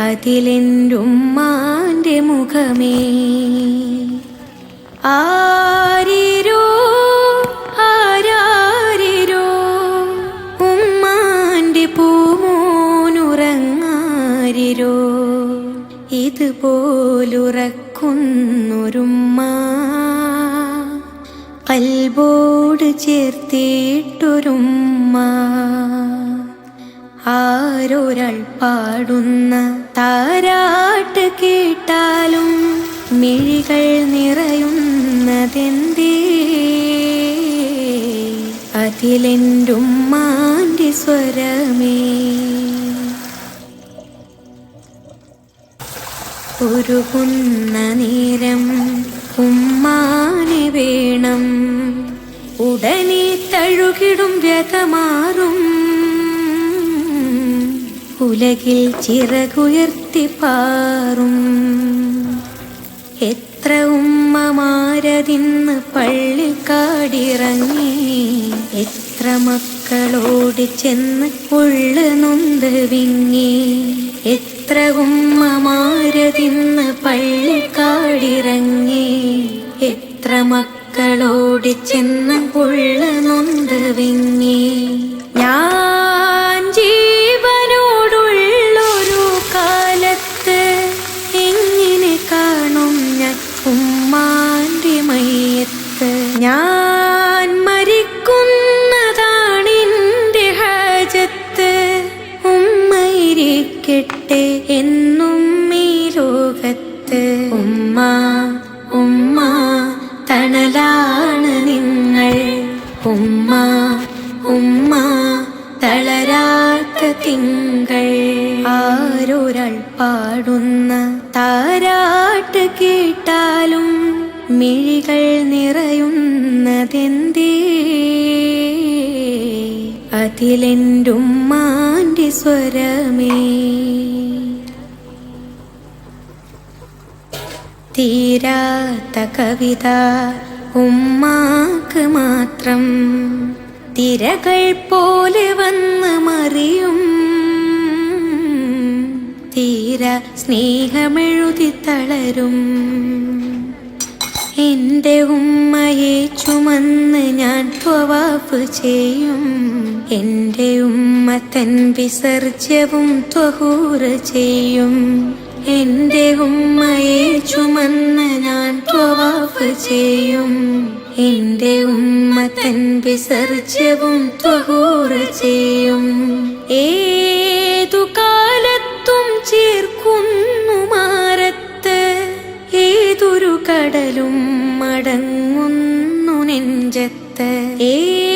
അതിലെന്റുമ്മാന്റെ മുഖമേ. ആരിരോ ആരാരിരോ ഉമ്മാന്റെ പൂമോനുറങ്ങാരിരോ. ഇതുപോലുറക്കുന്നൊരുമ്മ കൽബോട് ചേർത്തിട്ടൊരുമ്മ. ആരൊരാൾ പാടുന്ന താരാട്ട് കേട്ടാലും മിഴികൾ നിറയുന്നതെന്തേ? അതിലെന്റുമ്മാന്റെ സ്വരമേ. ഉരുകുന്ന നേരം ഉമ്മാനെ വേണം. ഉടനെ തഴുകിടും വ്യതമാറും. ഉലകിൽ ചിറകുയർത്തി പാറും. എത്ര ഉമ്മമാരതിന്ന് പള്ളി കാടിറങ്ങി. എത്ര മക്കളോട് ചെന്ന് ഉള്ളു നൊന്ത് വിങ്ങി. എത്ര ഉമ്മമാരതിന്ന് പള്ളി കാടിറങ്ങി. എത്ര മക്കളോട് ചെന്ന് ഉള്ളു നൊന്ത് വിങ്ങി. ഉമ്മയിരിക്കട്ടെ എന്നും ഈ ലോകത്ത്. ഉമ്മ ഉമ്മ തണലാണ് നിങ്ങൾ. ഉമ്മ ഉമ്മ തളരാത്ത തിങ്കൾ. ആരൊരാൾ പാടുന്ന താരാട്ട് കേട്ടാലും മിഴികൾ നിറയുന്നതെന്തേ? അതിലെന്റുമ്മാന്റെ സ്വരമേ. തീരാത്ത കവിത ഉമ്മാക്ക് മാത്രം. തിരകൾ പോലെ വന്ന് മറിയും. തീര സ്നേഹമെഴുതി തളരും. എന്റെ ഉമ്മയെ ചുമന്ന് ഞാൻ ത്വവാഫ് ചെയ്യും. എന്റെ ഉമ്മ തൻ വിസർജ്യവും ത്വഹൂറ് ചെയ്യും. എന്റെ ഉമ്മയെ ചുമന്ന് ഞാൻ ത്വവാഫ് ചെയ്യും. എന്റെ ഉമ്മ തൻ വിസർജ്യവും ത്വഹൂറ് ചെയ്യും. ഏതു കടലും മടങ്ങുന്നു നെഞ്ചത്ത്. ഏത്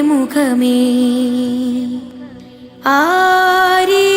മുഖമേ. ആരിരോ